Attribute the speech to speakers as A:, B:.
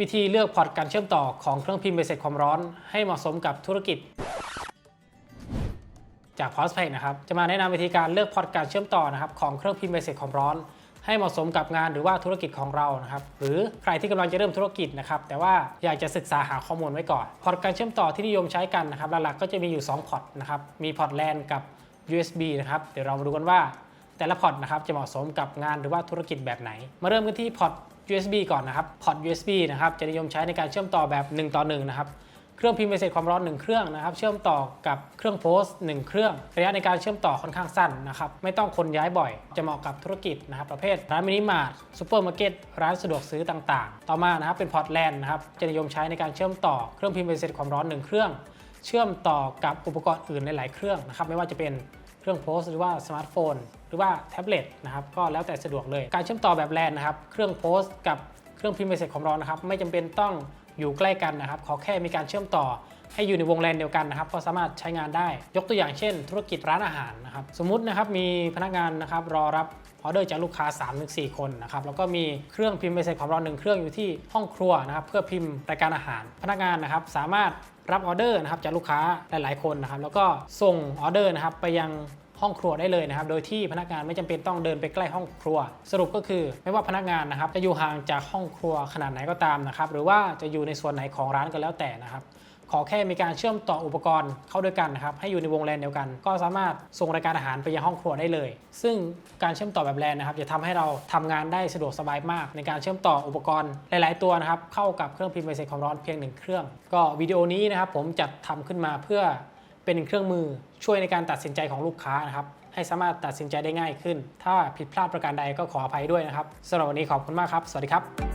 A: วิธีเลือกพอร์ตการเชื่อมต่อของเครื่องพิมพ์ใบเสร็จความร้อน ให้เหมาะสมกับธุรกิจ จาก p o s p a c นะครับจะมาแนะนำวิธีการเลือกพอร์ตการเชื่อมต่อนะครับของเครื่องพิมพ์ใบเสร็จความร้อน ให้เหมาะสมกับงานหรือว่าธุรกิจของเรานะครับหรือใครที่กำลังจะเริ่มธุรกิจนะครับแต่ว่าอยากจะศึกษาหาข้อมูลไว้ก่อน พอร์ตการเชื่อมต่อที่นิยมใช้กันนะครับหลักๆก็จะมีอยู่ 2 พอร์ตนะครับมีพอร์ต LAN กับ USB นะครับเดี๋ยวเรามาดูกันว่า แต่ละพอร์ตนะครับจะเหมาะสมกับงานหรือว่าธุรกิจแบบไหน มาเริ่มกันที่พอร์ต USB ก่อนนะครับพอร์ต USB นะครับจะนิยมใช้ในการเชื่อมต่อแบบ 1 ต่อ 1 นะครับเครื่องพิมพ์ใบเสร็จความร้อน 1 เครื่องนะครับเชื่อมต่อกับเครื่องโพสต์ 1 เครื่อง ระยะในการเชื่อมต่อค่อนข้างสั้นนะครับไม่ต้องคนย้ายบ่อย จะเหมาะกับธุรกิจนะครับประเภทร้านมินิมาร์ทซูเปอร์มาร์เก็ตร้านสะดวกซื้อต่างๆ ต่อมานะครับเป็นพอร์ตแลนนะครับจะนิยมใช้ในการเชื่อมต่อเครื่องพิมพ์ใบเสร็จความร้อน 1 เครื่อง เชื่อมต่อกับอุปกรณ์อื่นหลายๆเครื่องนะครับไม่ว่าจะเป็น เครื่องโพสต์หรือว่าสมาร์ทโฟน หรือว่าแท็บเล็ตนะครับก็แล้วแต่สะดวกเลย การเชื่อมต่อแบบแลนนะครับเครื่องโพสต์กับเครื่องพิมพ์ใบเสร็จของเรานะครับไม่จำเป็นต้อง อยู่ใกล้กันนะครับขอแค่มีการเชื่อมต่อให้อยู่ในวงแลนเดียวกันนะครับก็สามารถใช้งานได้ ยกตัวอย่างเช่น ธุรกิจร้านอาหารนะครับสมมุตินะครับมีพนักงานนะครับรอรับออเดอร์จากลูกค้า 3-4 คนนะครับแล้วก็มีเครื่องพิมพ์ใบเสร็จความร้อนหนึ่งเครื่องอยู่ที่ห้องครัวนะครับเพื่อพิมพ์รายการอาหาร พนักงานนะครับสามารถรับออเดอร์นะครับจากลูกค้าหลายๆคนนะครับแล้วก็ส่งออเดอร์นะครับไปยัง ห้องครัวได้เลยนะครับ โดยที่พนักงานไม่จำเป็นต้องเดินไปใกล้ห้องครัว สรุปก็คือ ไม่ว่าพนักงานนะครับจะอยู่ห่างจากห้องครัวขนาดไหนก็ตามนะครับหรือว่าจะอยู่ในส่วนไหนของร้านก็แล้วแต่นะครับขอแค่มีการเชื่อมต่ออุปกรณ์เข้าด้วยกันนะครับให้อยู่ในวงแลนเดียวกัน ก็สามารถส่งรายการอาหารไปยังห้องครัวได้เลย ซึ่งการเชื่อมต่อแบบแลนนะครับจะทำให้เราทำงานได้สะดวกสบายมาก ในการเชื่อมต่ออุปกรณ์หลาย ๆ ตัวนะครับเข้ากับเครื่องพิมพ์ใบเสร็จความร้อนเพียงหนึ่งเครื่อง ก็วิดีโอนี้นะครับผมจัดทำขึ้นมาเพื่อ เป็นเครื่องมือช่วยในการตัดสินใจของลูกค้านะครับให้สามารถตัดสินใจได้ง่ายขึ้น ถ้าผิดพลาดประการใดก็ขออภัยด้วยนะครับสำหรับวันนี้ขอบคุณมากครับ สวัสดีครับ